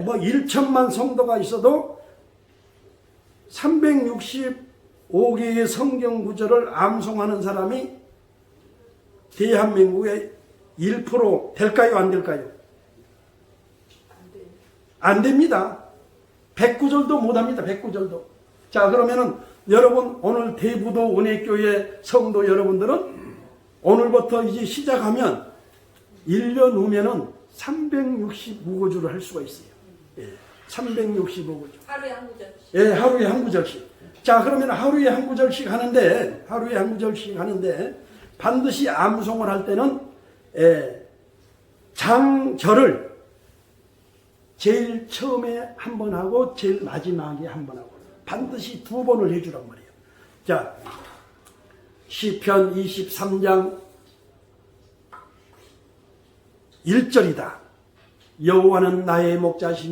뭐 1천만 성도가 있어도 365개의 성경 구절을 암송하는 사람이 대한민국의 1% 될까요? 안 될까요? 안 됩니다. 109절도 못 합니다. 109절도. 자, 그러면은 여러분 오늘 대부도 은혜교회 성도 여러분들은 오늘부터 이제 시작하면 1년 후면은 365구주를 할 수가 있어요. 예, 365구주. 하루에 한 구절. 예, 하루에 한 구절씩. 자, 그러면 하루에 한 구절씩 하는데, 하루에 한 구절씩 하는데, 반드시 암송을 할 때는, 예, 장절을 제일 처음에 한 번 하고, 제일 마지막에 한 번 하고, 반드시 두 번을 해주란 말이에요. 자, 시편 23장 1절이다. 여호와는 나의 목자시니